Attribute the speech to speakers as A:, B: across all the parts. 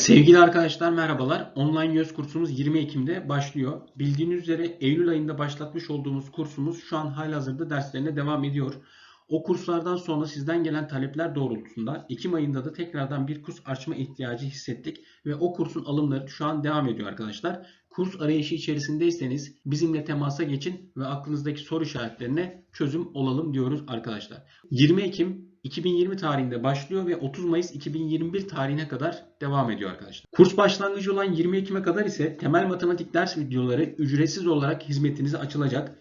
A: Sevgili arkadaşlar merhabalar. Online göz kursumuz 20 Ekim'de başlıyor. Bildiğiniz üzere Eylül ayında başlatmış olduğumuz kursumuz şu an halihazırda derslerine devam ediyor. O kurslardan sonra sizden gelen talepler doğrultusunda Ekim ayında da tekrardan bir kurs açma ihtiyacı hissettik ve o kursun alımları şu an devam ediyor arkadaşlar. Kurs arayışı içerisindeyseniz bizimle temasa geçin ve aklınızdaki soru işaretlerine çözüm olalım diyoruz arkadaşlar. 20 Ekim 2020 tarihinde başlıyor ve 30 Mayıs 2021 tarihine kadar devam ediyor arkadaşlar. Kurs başlangıcı olan 20 Ekim'e kadar ise temel matematik ders videoları ücretsiz olarak hizmetinize açılacak.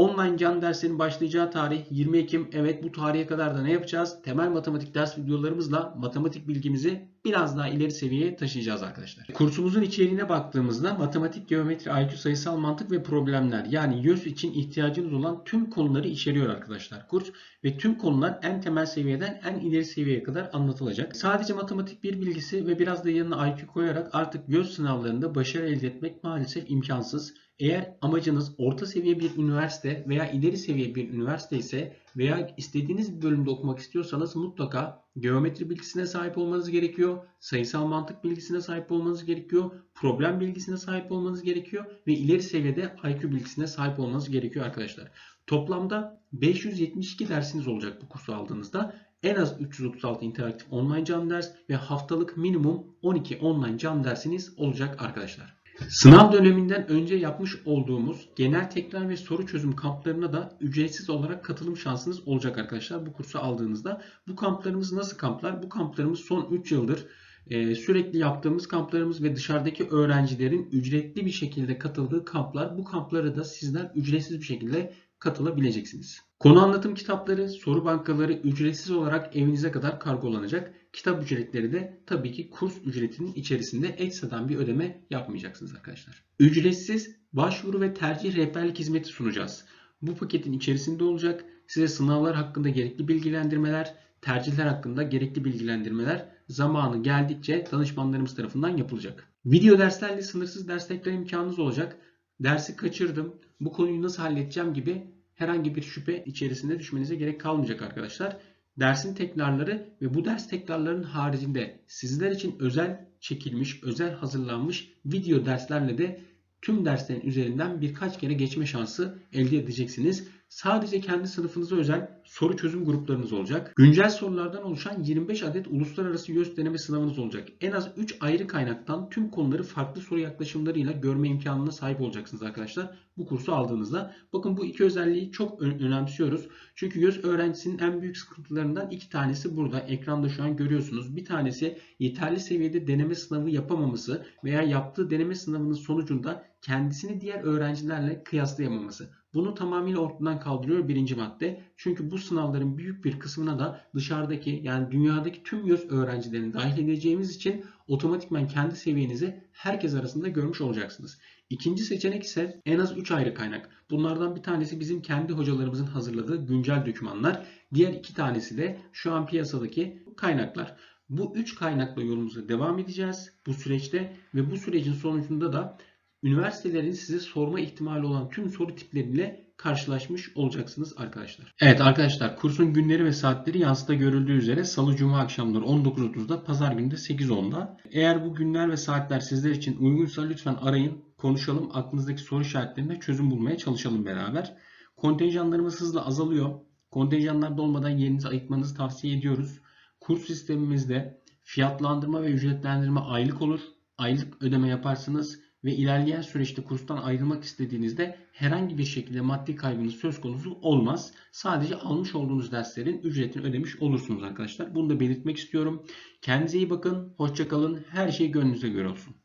A: Online can derslerin başlayacağı tarih 20 Ekim. Evet bu tarihe kadar da ne yapacağız? Temel matematik ders videolarımızla matematik bilgimizi biraz daha ileri seviyeye taşıyacağız arkadaşlar. Kursumuzun içeriğine baktığımızda matematik, geometri, IQ, sayısal mantık ve problemler yani YÖS için ihtiyacınız olan tüm konuları içeriyor arkadaşlar kurs ve tüm konular en temel seviyeden en ileri seviyeye kadar anlatılacak. Sadece matematik bir bilgisi ve biraz da yanına IQ koyarak artık YÖS sınavlarında başarı elde etmek maalesef imkansız. Eğer amacınız orta seviye bir üniversite veya ileri seviye bir üniversite ise veya istediğiniz bir bölümde okumak istiyorsanız mutlaka geometri bilgisine sahip olmanız gerekiyor. Sayısal mantık bilgisine sahip olmanız gerekiyor. Problem bilgisine sahip olmanız gerekiyor. Ve ileri seviyede IQ bilgisine sahip olmanız gerekiyor arkadaşlar. Toplamda 572 dersiniz olacak bu kursu aldığınızda. En az 336 interaktif online can ders ve haftalık minimum 12 online can dersiniz olacak arkadaşlar. Sınav döneminden önce yapmış olduğumuz genel tekrar ve soru çözüm kamplarına da ücretsiz olarak katılım şansınız olacak arkadaşlar bu kursu aldığınızda. Bu kamplarımız nasıl kamplar? Bu kamplarımız son 3 yıldır e, sürekli yaptığımız kamplarımız ve dışarıdaki öğrencilerin ücretli bir şekilde katıldığı kamplar. Bu kamplara da sizler ücretsiz bir şekilde katılabileceksiniz. Konu anlatım kitapları, soru bankaları ücretsiz olarak evinize kadar kargolanacak. Kitap ücretleri de tabii ki kurs ücretinin içerisinde ekstradan bir ödeme yapmayacaksınız arkadaşlar. Ücretsiz başvuru ve tercih rehberlik hizmeti sunacağız. Bu paketin içerisinde olacak. Size sınavlar hakkında gerekli bilgilendirmeler, tercihler hakkında gerekli bilgilendirmeler zamanı geldikçe danışmanlarımız tarafından yapılacak. Video derslerle sınırsız ders tekrar imkanınız olacak. Dersi kaçırdım, bu konuyu nasıl halledeceğim gibi herhangi bir şüphe içerisinde düşmenize gerek kalmayacak arkadaşlar. Dersin tekrarları ve bu ders tekrarlarının haricinde sizler için özel çekilmiş, özel hazırlanmış video derslerle de tüm derslerin üzerinden birkaç kere geçme şansı elde edeceksiniz. Sadece kendi sınıfınıza özel soru çözüm gruplarınız olacak. Güncel sorulardan oluşan 25 adet uluslararası YÖS deneme sınavınız olacak. En az 3 ayrı kaynaktan tüm konuları farklı soru yaklaşımlarıyla görme imkanına sahip olacaksınız arkadaşlar. Bu kursu aldığınızda. Bakın bu iki özelliği çok ön- önemsiyoruz. Çünkü YÖS öğrencisinin en büyük sıkıntılarından iki tanesi burada. Ekranda şu an görüyorsunuz. Bir tanesi yeterli seviyede deneme sınavı yapamaması veya yaptığı deneme sınavının sonucunda kendisini diğer öğrencilerle kıyaslayamaması. Bunu tamamıyla ortadan kaldırıyor birinci madde. Çünkü bu sınavların büyük bir kısmına da dışarıdaki yani dünyadaki tüm YÖS öğrencilerini dahil edeceğimiz için otomatikman kendi seviyenizi herkes arasında görmüş olacaksınız. İkinci seçenek ise en az 3 ayrı kaynak. Bunlardan bir tanesi bizim kendi hocalarımızın hazırladığı güncel dokümanlar. Diğer iki tanesi de şu an piyasadaki kaynaklar. Bu üç kaynakla yolumuza devam edeceğiz bu süreçte ve bu sürecin sonucunda da üniversitelerin size sorma ihtimali olan tüm soru tipleriyle karşılaşmış olacaksınız arkadaşlar. Evet arkadaşlar kursun günleri ve saatleri yansıda görüldüğü üzere salı cuma akşamları 19.30'da pazar günü de 8.10'da. Eğer bu günler ve saatler sizler için uygunsa lütfen arayın konuşalım aklınızdaki soru işaretlerine çözüm bulmaya çalışalım beraber. Kontenjanlarımız hızla azalıyor. Kontenjanlarda olmadan yerinizi ayıtmanızı tavsiye ediyoruz. Kurs sistemimizde fiyatlandırma ve ücretlendirme aylık olur. Aylık ödeme yaparsınız ve ilerleyen süreçte kurstan ayrılmak istediğinizde herhangi bir şekilde maddi kaybınız söz konusu olmaz. Sadece almış olduğunuz derslerin ücretini ödemiş olursunuz arkadaşlar. Bunu da belirtmek istiyorum. Kendinize iyi bakın. Hoşçakalın. Her şey gönlünüze göre olsun.